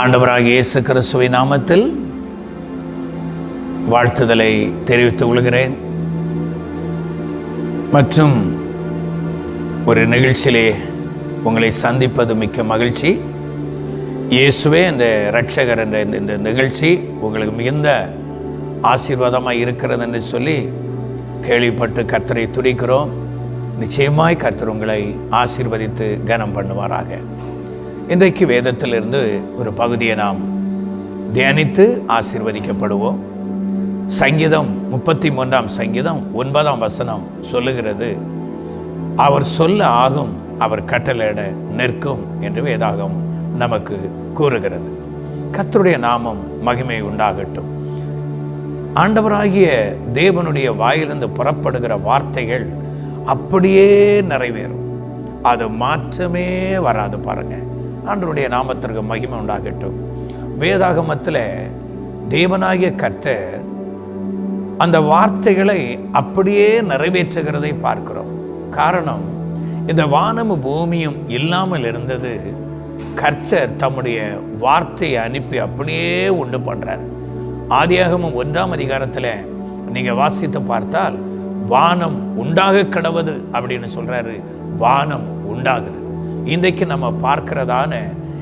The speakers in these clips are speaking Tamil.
ஆண்டவராக இயேசு கிறிஸ்துவின் நாமத்தில் வாழ்த்துதலை தெரிவித்துக் கொள்கிறேன். மற்றும் ஒரு நிகழ்ச்சியிலே உங்களை சந்திப்பது மிக்க மகிழ்ச்சி. இயேசுவே இந்த ரட்சகர் என்ற இந்த இந்த நிகழ்ச்சி உங்களுக்கு மிகுந்த ஆசீர்வாதமாக இருக்கிறது என்று சொல்லி கேள்விப்பட்டு கர்த்தரை துடிக்கிறோம் நிச்சயமாய் கர்த்தர் உங்களை ஆசீர்வதித்து கனம் பண்ணுவாராக. இன்றைக்கு வேதத்திலிருந்து ஒரு பகுதியை நாம் தியானித்து ஆசீர்வதிக்கப்படுவோம். சங்கீதம் முப்பத்தி மூன்றாம் சங்கீதம் ஒன்பதாம் வசனம் சொல்லுகிறது அவர் சொல்ல ஆகும் அவர் கட்டளையிட நிற்கும் என்று வேதாகம் நமக்கு கூறுகிறது. கத்தருடைய நாமம் மகிமை உண்டாகட்டும். ஆண்டவராகிய தேவனுடைய வாயிலிருந்து புறப்படுகிற வார்த்தைகள் அப்படியே நிறைவேறும். அது மாற்றமே வராது பாருங்கள் ஆண்டனுடைய நாமத்திற்கு மகிமை உண்டாகட்டும். வேதாகமத்தில் தேவனாகிய கர்த்தர் அந்த வார்த்தைகளை அப்படியே நிறைவேற்றுகிறதை பார்க்கிறோம். காரணம் இந்த வானமும் பூமியும் இல்லாமல் இருந்தது கர்த்தர் தம்முடைய வார்த்தையை அனுப்பி அப்படியே உண்டு பண்ணுறார் ஆதியாகமும் ஒன்றாம் அதிகாரத்தில் நீங்கள் வாசித்து பார்த்தால் வானம் உண்டாக கடவுது அப்படின்னு சொல்கிறாரு வானம் உண்டாகுது. இன்றைக்கு நம்ம பார்க்கிறதான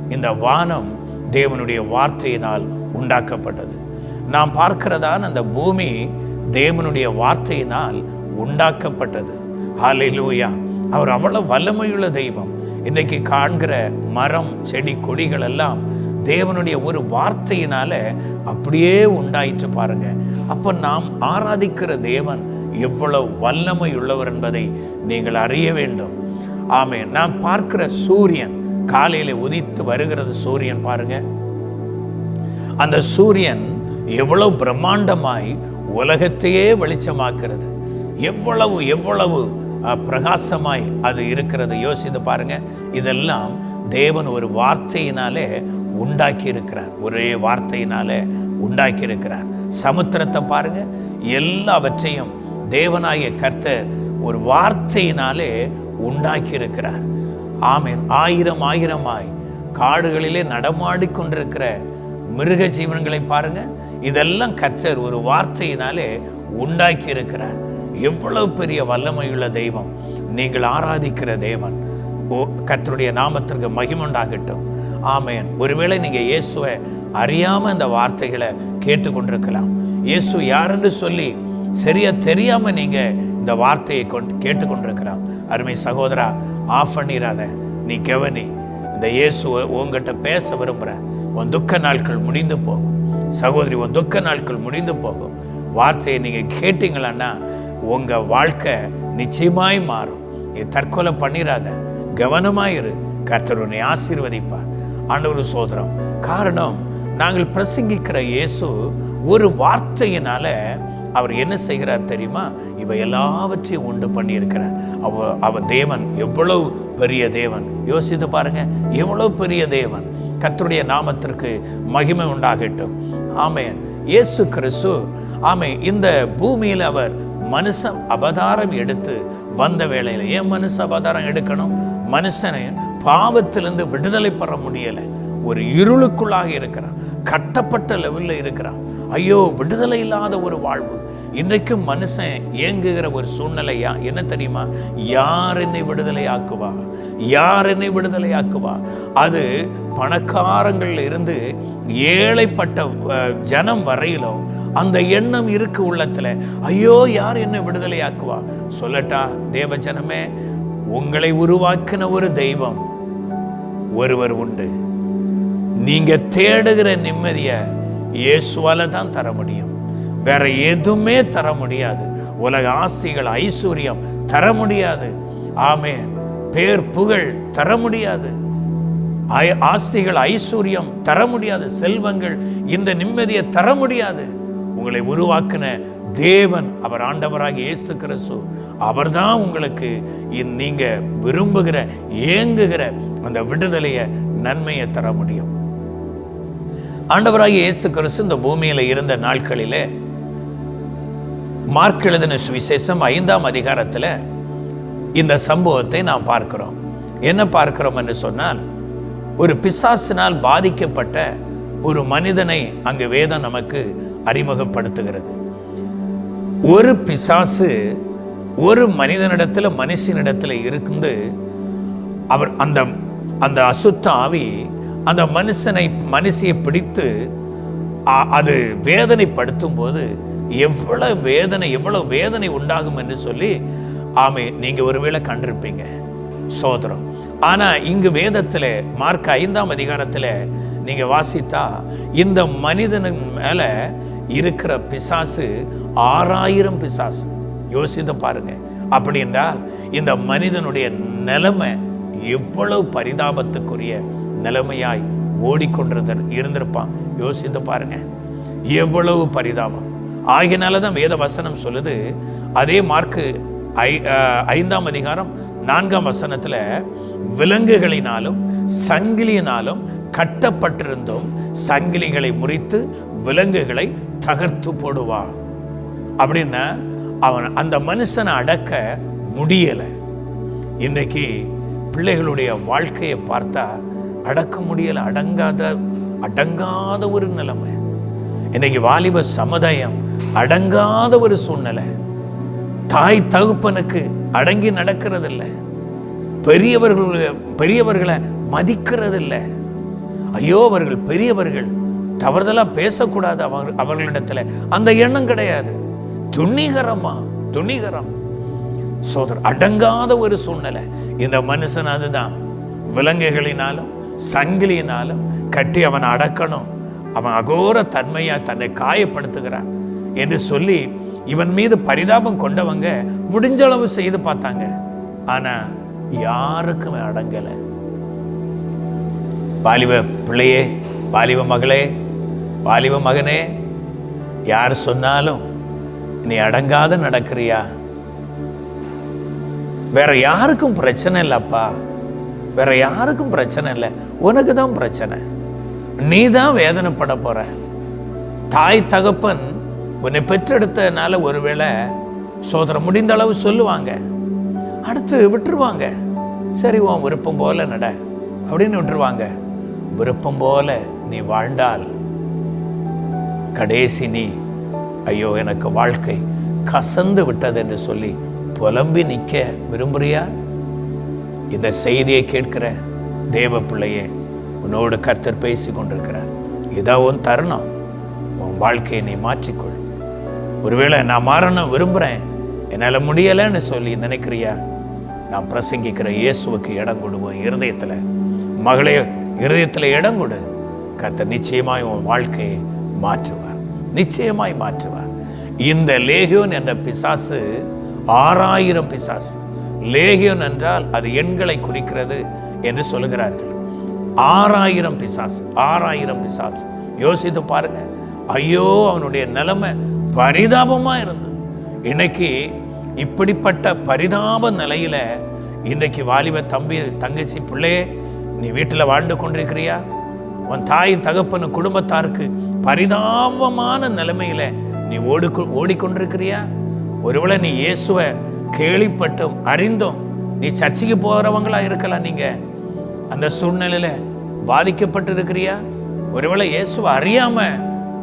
இந்த வானம் தேவனுடைய வார்த்தையினால் உண்டாக்கப்பட்டது. நாம் பார்க்கிறதான அந்த பூமி தேவனுடைய வார்த்தையினால் உண்டாக்கப்பட்டது. ஹalleluya. அவர் அவ்வளவு வல்லமையுள்ள தெய்வம். இன்றைக்கு காண்கிற மரம் செடி கொடிகள் எல்லாம் தேவனுடைய ஒரு வார்த்தையினால அப்படியே உண்டாயிற்று பாருங்க. அப்போ நாம் ஆராதிக்கிற தேவன் எவ்வளவு வல்லமை உள்ளவர் என்பதை நீங்கள் அறிய வேண்டும். ஆமே நாம் பார்க்கிற சூரியன் காலையில் உதித்து வருகிறது சூரியன் பாருங்க. அந்த சூரியன் எவ்வளவு பிரம்மாண்டமாய் உலகத்தையே வெளிச்சமாக்குறது எவ்வளவு எவ்வளவு பிரகாசமாய் அது இருக்கிறது யோசித்து பாருங்க. இதெல்லாம் தேவன் ஒரு வார்த்தையினாலே உண்டாக்கி இருக்கிறார் ஒரே வார்த்தையினாலே உண்டாக்கி இருக்கிறார் சமுத்திரத்தை பாருங்க. எல்லாவற்றையும் தேவனாகிய கர்த்தர் ஒரு வார்த்தையினாலே உண்டாக்கி இருக்கிறார் ஆமேன். ஆயிரம் ஆயிரமாய் காடுகளிலே நடமாடி கொண்டிருக்கிற மிருக ஜீவன்களை பாருங்க. இதெல்லாம் கர்த்தர் ஒரு வார்த்தையினாலே உண்டாக்கி இருக்கிறார் எவ்வளவு பெரிய வல்லமையுள்ள தெய்வம். நீங்கள் ஆராதிக்கிற தேவன். ஓ கர்த்தருடைய நாமத்திற்கு மகிமுண்டாகட்டும் ஆமேன். ஒருவேளை நீங்க இயேசுவை அறியாமல் இந்த வார்த்தைகளை கேட்டுக்கொண்டிருக்கலாம். இயேசு யாருன்னு சொல்லி சரியா தெரியாமல் நீங்க இந்த வார்த்தையை கொண்டு கேட்டுக்கொண்டிருக்கிறான். அருமை சகோதரா ஆஃப் பண்ணிடாத நீ கவனி. இந்த இயேசு உங்ககிட்ட பேச விரும்புகிற உன் துக்க நாட்கள் முடிந்து போகும். சகோதரி உன் துக்க நாட்கள் முடிந்து போகும். வார்த்தையை நீங்கள் கேட்டீங்களான்னா உங்கள் வாழ்க்கை நிச்சயமாய் மாறும். நீ தற்கொலை பண்ணிடாத கவனமாயிரு. கர்த்தர் உன்னை ஆசீர்வதிப்பார். ஆண்டவர் சோதரம். காரணம் நாங்கள் பிரசங்கிக்கிற இயேசு ஒரு வார்த்தையினால அவர் என்ன செய்கிறார் தெரியுமா? இவை எல்லாவற்றையும் உண்டு பண்ணியிருக்கிறார். அவ அவ தேவன் எவ்வளவு பெரிய தேவன்? யோசித்து பாருங்க எவ்வளவு பெரிய தேவன்? கர்த்தருடைய நாமத்திற்கு மகிமை உண்டாகட்டும். ஆமென். இயேசு கிறிஸ்து ஆமை இந்த பூமியில் அவர் மனுஷ அவதாரம் எடுத்து வந்த வேளையில் ஏன் மனுஷ அவதாரம் எடுக்கணும்? மனுஷனை பாவத்திலிருந்து விடுதலை பெற முடியலை. ஒரு இருளுக்குள்ளாக இருக்கிறான். கட்டப்பட்ட லெவலில் இருக்கிறான். ஐயோ விடுதலை இல்லாத ஒரு வாழ்வு. இன்றைக்கும் மனுஷன் இயங்குகிற ஒரு சூழ்நிலையா என்ன தெரியுமா? யார் என்னை விடுதலை ஆக்குவா யார் என்னை விடுதலை ஆக்குவா அது பணக்காரங்கள்ல இருந்து ஏழைப்பட்ட ஜனம் வரையிலும் அந்த எண்ணம் இருக்கு உள்ளத்தில். ஐயோ யார் என்னை விடுதலை ஆக்குவா சொல்லட்டா தேவ ஜனமே உங்களை உருவாக்கின ஒரு தெய்வம் ஒருவர் உண்டு. நீங்க தேடுகிற நிம்மதியை இயேசுவால தான் தர முடியும். வேற எதுவுமே தர முடியாது. உலக ஆசைகள் ஐஸ்வர்யம் தர முடியாது. ஆமே பேர் புகழ் தர முடியாது. ஆஸ்திகள் ஐஸ்வர்யம் தர முடியாது. செல்வங்கள் இந்த நிம்மதியை தர முடியாது. உங்களை உருவாக்கின தேவன் அவர் ஆண்டவராக இயேசு கிறிஸ்து. அவர்தான் உங்களுக்கு நீங்க விரும்புகிற ஏங்குகிற அந்த விடுதலையை நன்மையை தர முடியும். ஆண்டவராக இயேசு கிறிஸ்து இந்த பூமியில இருந்த நாட்களிலே மார்க் எழுதின சுவிசேஷம் ஐந்தாம் அதிகாரத்தில் இந்த சம்பவத்தை நாம் பார்க்கிறோம். என்ன பார்க்கிறோம் என்று சொன்னால் ஒரு பிசாசினால் பாதிக்கப்பட்ட ஒரு மனிதனை அங்கு வேதம் நமக்கு அறிமுகப்படுத்துகிறது. ஒரு பிசாசு ஒரு மனிதனிடத்தில் மனுஷனிடத்தில் இருந்து அவர் அந்த அந்த அசுத்த ஆவி அந்த மனுஷனை மனுஷியை பிடித்து அது வேதனைப்படுத்தும் போது எவ்வளவு வேதனை எவ்வளவு வேதனை உண்டாகும் என்று சொல்லி ஆமை நீங்கள் ஒருவேளை கண்டிருப்பீங்க சோதரம். ஆனால் இங்கு வேதத்தில் மார்க் ஐந்தாம் அதிகாரத்தில் நீங்கள் வாசித்தா இந்த மனிதனின் மேல இருக்கிற பிசாசு ஆறாயிரம் பிசாசு. யோசித்து பாருங்க. அப்படி என்றால் இந்த மனிதனுடைய நிலைமை எவ்வளவு பரிதாபத்துக்குரிய நிலைமையாய் ஓடிக்கொண்டிருந்த இருந்திருப்பான். யோசித்து பாருங்க. எவ்வளவு பரிதாபம். ஆகினால தான் வேத வசனம் சொல்லுது. அதே மார்க்கு ஐ ஐந்தாம் அதிகாரம் நான்காம் வசனத்தில் விலங்குகளினாலும் சங்கிலியினாலும் கட்டப்பட்டிருந்தும். சங்கிலிகளை முறித்து விலங்குகளை தகர்த்து போடுவான். அப்படின்னா அவன் அந்த மனுஷனை அடக்க முடியலை. இன்றைக்கு பிள்ளைகளுடைய வாழ்க்கையை பார்த்தா அடக்க முடியலை அடங்காத அடங்காத ஒரு நிலைமை. இன்னைக்கு வாலிப சமுதாயம் அடங்காத ஒரு சூழ்நிலை. தாய் தகுப்பனுக்கு அடங்கி நடக்கிறதில்ல. பெரியவர்களுடைய பெரியவர்களை மதிக்கிறதில்ல. ஐயோ அவர்கள் பெரியவர்கள் தவறுதலாக பேசக்கூடாது அவர் அவர்களிடத்துல. அந்த எண்ணம் கிடையாது. துணிகரமா துணிகரம் சோதர் அடங்காத ஒரு சூழ்நிலை. இந்த மனுஷன் அதுதான். விலங்குகளினாலும் சங்கிலியினாலும் கட்டி அவனை அடக்கணும். அவன் அகோர தன்மையா தன்னை காயப்படுத்துகிறான் என்று சொல்லி இவன் மீது பரிதாபம் கொண்டவங்க முடிஞ்ச அளவு செய்து பார்த்தாங்க. ஆனா யாருக்கும் அடங்கலை. வாலிப பிள்ளையே வாலிப மகளே வாலிப மகனே யார் சொன்னாலும் நீ அடங்காத நடக்கிறியா? வேற யாருக்கும் பிரச்சனை இல்லைப்பா. வேற யாருக்கும் பிரச்சனை இல்லை. உனக்கு தான் பிரச்சனை. நீ தான் வேதனைப்பட போற. தாய் தகப்பன் உன்னை பெற்றெடுத்ததுனால ஒருவேளை சோதனை முடிந்த அளவு சொல்லுவாங்க. அடுத்து விட்டுருவாங்க. சரி உன் விருப்பம் போல நட அப்படின்னு விட்டுருவாங்க. விருப்பம் போல நீ வாழ்ந்தால் கடைசி நீ ஐயோ எனக்கு வாழ்க்கை கசந்து விட்டது என்று சொல்லி புலம்பி நிற்க விரும்புறியா? இந்த செய்தியை கேட்கிற தேவ பிள்ளையே உன்னோடு கர்த்தர் பேசி கொண்டிருக்கிறார். இதான் உன் தருணம். உன் வாழ்க்கையை நீ மாற்றிக்கொள். ஒருவேளை நான் மாறணும் விரும்புகிறேன் என்னால் முடியலைன்னு சொல்லி நினைக்கிறியா? நான் பிரசங்கிக்கிற இயேசுவுக்கு இடம் கொடுவோம் இருதயத்தில். மகளே இருதயத்தில் இடம் கொடு. கர்த்தர் நிச்சயமாய் உன் வாழ்க்கையை மாற்றுவார். நிச்சயமாய் மாற்றுவார். இந்த லேகியோன் என்ற பிசாசு ஆறாயிரம் பிசாசு. லேகியோன் என்றால் அது எண்களை குறிக்கிறது என்று சொல்லுகிறார்கள். ஆறாயிரம் பிசாசு ஆறாயிரம் பிசாசு. யோசித்து பாருங்க. ஐயோ அவனுடைய நிலைமை பரிதாபமாக இருந்தது. இன்னைக்கு இப்படிப்பட்ட பரிதாப நிலையில் இன்றைக்கு வாலிப தம்பி தங்கச்சி பிள்ளையே நீ வீட்டில் வாழ்ந்து கொண்டிருக்கிறியா? உன் தாயின் தகப்பனு குடும்பத்தாருக்கு பரிதாபமான நிலைமையில நீ ஓடி ஓடிக்கொண்டிருக்கிறியா? ஒருவேளை நீ இயேசுவை கேள்விப்பட்டும் அறிந்தும் நீ சர்ச்சைக்கு போகிறவங்களா இருக்கலாம் நீங்க. அந்த சூழ்நிலையில பாதிக்கப்பட்டு இருக்கிறியா ஒருவேளை இயேசுவை அறியாம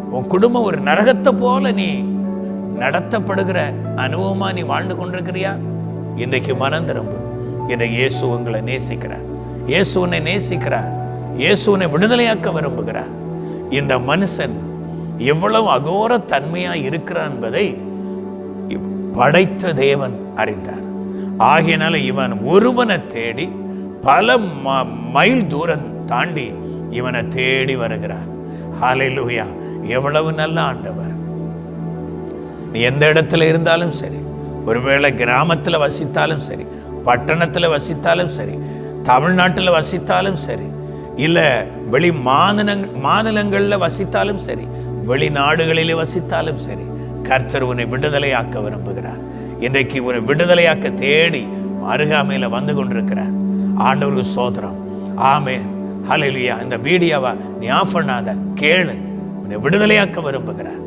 உன் குடும்பம் ஒரு நரகத்தை போல நீ நடத்தப்படுகிற அனுபவமா நீ வாழ்ந்து கொண்டிருக்கிறியா? இன்றைக்கு மனம் திரும்பு. இன்றைக்கு இயேசு உங்களை நேசிக்கிறார். இயேசு உன்னை நேசிக்கிறார். இயேசுவனை விடுதலையாக்க விரும்புகிறார். இந்த மனுஷன் எவ்வளவு அகோர தன்மையா இருக்கிறான் என்பதை படைத்த தேவன் அறிந்தார். ஆகையினால இவன் ஒருவனை தேடி பல ம- மைல் தூரம் தாண்டி இவனை தேடி வருகிறான். ஹalleluya. எவ்வளவு நல்ல ஆண்டவர். நீ எந்த இடத்துல இருந்தாலும் சரி ஒருவேளை கிராமத்தில் வசித்தாலும் சரி பட்டணத்தில் வசித்தாலும் சரி தமிழ்நாட்டில் வசித்தாலும் சரி இல்லை வெளி மாநிலங் மாநிலங்களில் வசித்தாலும் சரி வெளிநாடுகளில் வசித்தாலும் சரி கர்த்தர் உன்னை விடுதலையாக்க விரும்புகிறார். இன்றைக்கு உன்னை விடுதலையாக்க தேடி அருகாமையில் வந்து கொண்டிருக்கிறார். ஆண்டவருக்கு சோதரம் ஆமே ஹலலியா இந்த வீடியோவை நீ ஆஃப் பண்ணாத கேளு. உன்னை விடுதலையாக்க விரும்புகிறார்.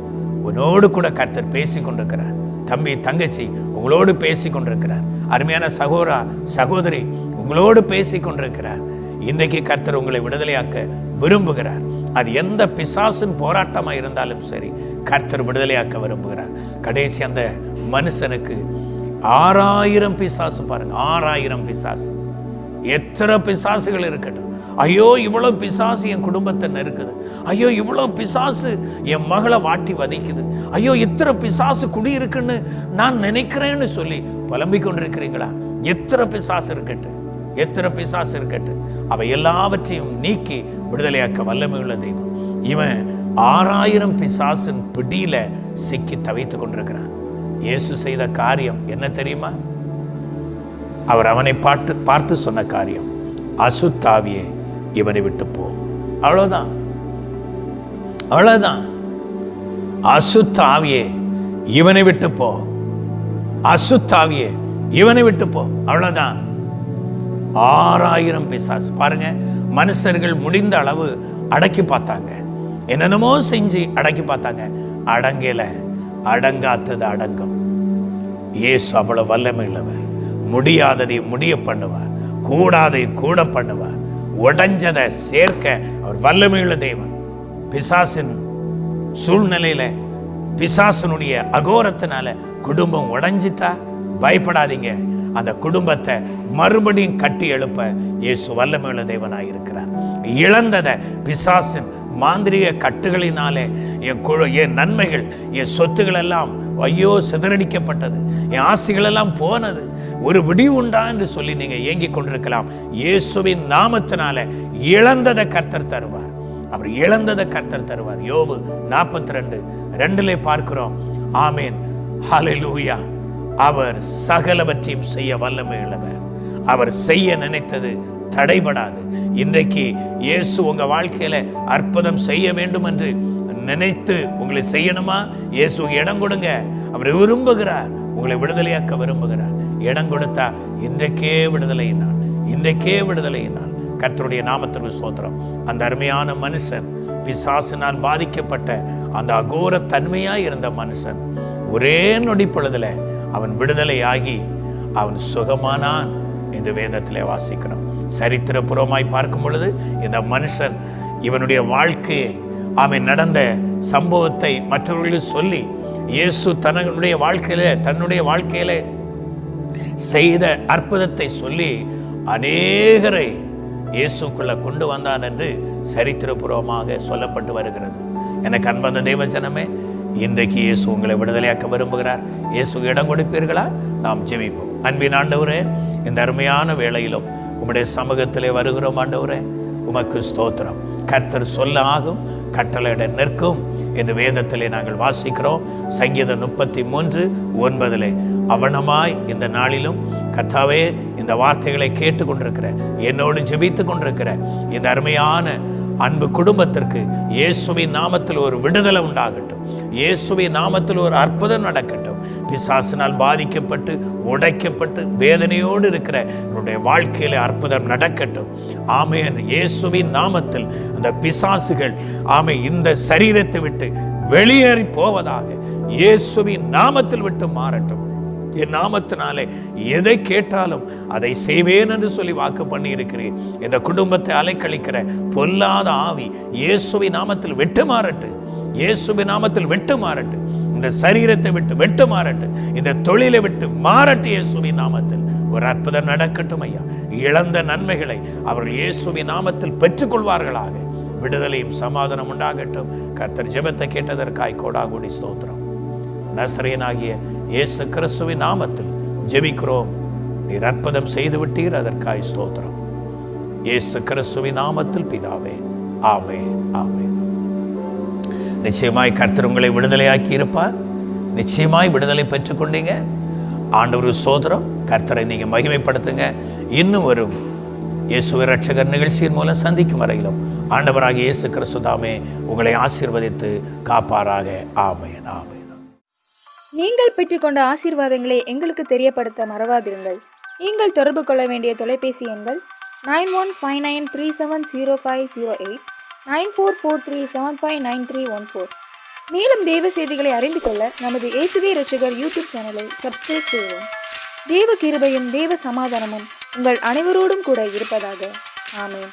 உன்னோடு கூட கர்த்தர் பேசி கொண்டிருக்கிறார் தம்பி தங்கச்சி உங்களோடு பேசி கொண்டிருக்கிறார் அருமையான சகோதரா சகோதரி உங்களோடு பேசி கொண்டிருக்கிறார் இன்றைக்கு கர்த்தர் உங்களை விடுதலையாக்க விரும்புகிறார். அது எந்த பிசாசின் போராட்டமாக இருந்தாலும் சரி கர்த்தர் விடுதலையாக்க விரும்புகிறார். கடைசி அந்த மனுஷனுக்கு ஆறாயிரம் பிசாசு பாருங்க ஆறாயிரம் பிசாசு. எத்தனை பிசாசுகள் இருக்கட்டும். ஐயோ இவ்வளோ பிசாசு என் குடும்பத்தை நெருக்குது. ஐயோ இவ்வளோ பிசாசு என் மகளை வாட்டி வதைக்குது. ஐயோ இத்தனை பிசாசு குடி இருக்குன்னு நான் நினைக்கிறேன்னு சொல்லி புலம்பிக் கொண்டிருக்கிறீங்களா? எத்தனை பிசாசு இருக்கட்டு எத்தனை பிசாசு இருக்கட்டு அவை எல்லாவற்றையும் நீக்கி விடுதலையாக்க வல்லமையுள்ள தெய்வம். இவன் ஆறாயிரம் பிசாசின் பிடியில சிக்கி தவித்துக் கொண்டிருக்கிறான். இயேசு செய்த காரியம் என்ன தெரியுமா? அவர் அவனை பார்த்து பார்த்து சொன்ன காரியம் அசுத்தாவியே இவனை விட்டு போ. அவ்வளோதான் அவ்வளோதான் அசுத்தாவியே இவனை விட்டு போ. அசுத்தாவியே இவனை விட்டு போ. அவ்வளோதான் ஆறாயிரம் பிசாசு. பாருங்க மனுஷர்கள் முடிந்த அளவு அடக்கி பார்த்தாங்க. என்னென்னமோ செஞ்சு அடக்கி பார்த்தாங்க. அடங்கல அடங்காத்தது அடங்கும். இயேசு அவ்வளோ வல்லமையுள்ளவர். முடியாததை முடிய பண்ணுவார். கூடாதை கூட பண்ணுவார். உடஞ்சதை சேர்க்க அவர் வல்லமையுள்ள தெய்வம் பிசாசின் சூழ்நிலையில பிசாசனுடைய அகோரத்தினால குடும்பம் உடஞ்சிட்டா? பயப்படாதீங்க. அந்த குடும்பத்தை மறுபடியும் கட்டி எழுப்ப இயேசு வல்லமையுள்ள தேவனாக இருக்கிறார். இழந்ததை பிசாசின் மாந்திரிக கட்டுகளினாலே என் குழு என் நன்மைகள் என் சொத்துக்கள் எல்லாம் ஐயோ சிதறடிக்கப்பட்டது. என் ஆசைகளெல்லாம் போனது. ஒரு விடிவு உண்டா என்று சொல்லி நீங்கள் இயங்கிக் கொண்டிருக்கலாம். இயேசுவின் நாமத்தினால இழந்ததை கர்த்தர் தருவார். அவர் இழந்ததை கர்த்தர் தருவார். யோபு நாற்பத்தி ரெண்டு ரெண்டுல பார்க்கிறோம். ஆமேன். ஹalleluya. அவர் சகலவற்றையும் செய்ய வல்லமை உள்ளவர். அவர் செய்ய நினைத்தது தடைபடாது. இன்றைக்கு இயேசு உங்க வாழ்க்கையில அற்புதம் செய்ய வேண்டும் என்று நினைத்து உங்களை செய்யணுமா? இயேசுக்கு இடம் கொடுங்க. அவர் விரும்புகிறார். உங்களை விடுதலையாக்க விரும்புகிறார். இடம் கொடுத்தா இன்றைக்கே விடுதலை நான். இன்றைக்கே விடுதலை நான். கர்த்தருடைய நாமத்திற்கு சோத்திரம் அந்த அருமையான மனுஷன் பிசாசினால் பாதிக்கப்பட்ட அந்த அகோர தன்மையாய் இருந்த மனுஷன் ஒரே நொடி பொழுதுல அவன் விடுதலையாகி அவன் சுகமானான் என்று வேதத்திலே வாசிக்கிறோம். சரித்திரபுறமாய் பார்க்கும் பொழுது இந்த மனுஷன் இவனுடைய வாழ்க்கையை அவன் நடந்த சம்பவத்தை மற்றவர்களுக்கு சொல்லி இயேசு தன்னுடைய வாழ்க்கையில தன்னுடைய வாழ்க்கையில செய்த அற்புதத்தை சொல்லி அநேகரை இயேசுக்குள்ள கொண்டு வந்தான் என்று சரித்திரபூர்வமாக சொல்லப்பட்டு வருகிறது. எனக்கு அன்பந்த தேவஜனமே இன்றைக்கு இயேசு உங்களை விடுதலையாக்க விரும்புகிறார். இயேசு இடம் கொடுப்பீர்களா? நாம் ஜெபிப்போம். அன்பின் ஆண்டவரே இந்த அருமையான வேளையிலும் உம்முடைய சமூகத்திலே வருகிறோம் ஆண்டவரே. உமக்கு ஸ்தோத்திரம். கர்த்தர் சொல்ல ஆகும் கட்டளையிட நிற்கும் என்று வேதத்திலே நாங்கள் வாசிக்கிறோம். சங்கீதம் முப்பத்தி மூன்று ஒன்பதிலே அவனமாய் இந்த நாளிலும் கர்த்தாவே இந்த வார்த்தைகளை கேட்டுக்கொண்டிருக்கிற என்னோடு ஜெபித்து கொண்டிருக்கிற இந்த அருமையான அன்பு குடும்பத்திற்கு இயேசுவின் நாமத்தில் ஒரு விடுதலை உண்டாகட்டும். இயேசுவின் நாமத்தில் ஒரு அற்புதம் நடக்கட்டும். பிசாசினால் பாதிக்கப்பட்டு உடைக்கப்பட்டு வேதனையோடு இருக்கிற என்னுடைய வாழ்க்கையில் அற்புதம் நடக்கட்டும். ஆமையன் இயேசுவின் நாமத்தில் அந்த பிசாசுகள் ஆமை இந்த சரீரத்தை விட்டு வெளியேறி போவதாக இயேசுவின் நாமத்தில் விட்டு மாறட்டும். என் நாமத்தினாலே எதை கேட்டாலும் அதை செய்வேன் என்று சொல்லி வாக்கு பண்ணி இருக்கிறேன் இந்த குடும்பத்தை அலைக்கழிக்கிற பொல்லாத ஆவி இயேசுவி நாமத்தில் வெட்டு மாறட்டு. இயேசுவி நாமத்தில் வெட்டு மாறட்டு. இந்த சரீரத்தை விட்டு வெட்டு மாறட்டு. இந்த தொழிலை விட்டு மாறட்டு இயேசுவி நாமத்தில். ஒரு அற்புதம் நடக்கட்டும் ஐயா. இழந்த நன்மைகளை அவர்கள் இயேசுவி நாமத்தில் பெற்றுக்கொள்வார்களாக. விடுதலையும் சமாதானம் உண்டாகட்டும். கர்த்தர் ஜெபத்தை கேட்டதற்காய் கோடாகுடி ஸ்தோத்திரம். நசரேனாகிய இயேசு கிறிஸ்துவின் நாமத்தில் ஜெபிக்கிறோம். நீர் அற்புதம் செய்து விட்டீர் அதற்காய் ஸ்தோத்திரம். இயேசு கிறிஸ்துவின் நாமத்தில் பிதாவே ஆமே ஆமே நிச்சயமாய் கர்த்தர் உங்களை விடுதலையாக்கி இருப்பார் நிச்சயமாய் விடுதலை பெற்றுக்கொண்டீங்க. ஆண்டவர் சோதரம் கர்த்தரை நீங்கள் மகிமைப்படுத்துங்க. இன்னும் வரும் இயேசுவை ரட்சகர் நிகழ்ச்சியின் மூலம் சந்திக்கும் வரையிலும் ஆண்டவராக இயேசு கிறிஸ்துதாமே உங்களை ஆசீர்வதித்து காப்பாராக. ஆமையன் ஆமையன் நீங்கள் பெற்றுக்கொண்ட ஆசீர்வாதங்களை எங்களுக்கு தெரியப்படுத்த மறவாதிருங்கள். நீங்கள் தொடர்பு கொள்ள வேண்டிய தொலைபேசி எண்கள் nine one five nine three seven zero five zero eight nine four four three seven five nine three one four. மேலும் தெய்வ செய்திகளை அறிந்து கொள்ள நமது இயேசுவே ரசிகர் யூடியூப் சேனலை சப்ஸ்கிரைப் செய்வோம் தேவ கிருபையும் தேவ சமாதானமும் உங்கள் அனைவரோடும் கூட இருப்பதாக. ஆமேன்.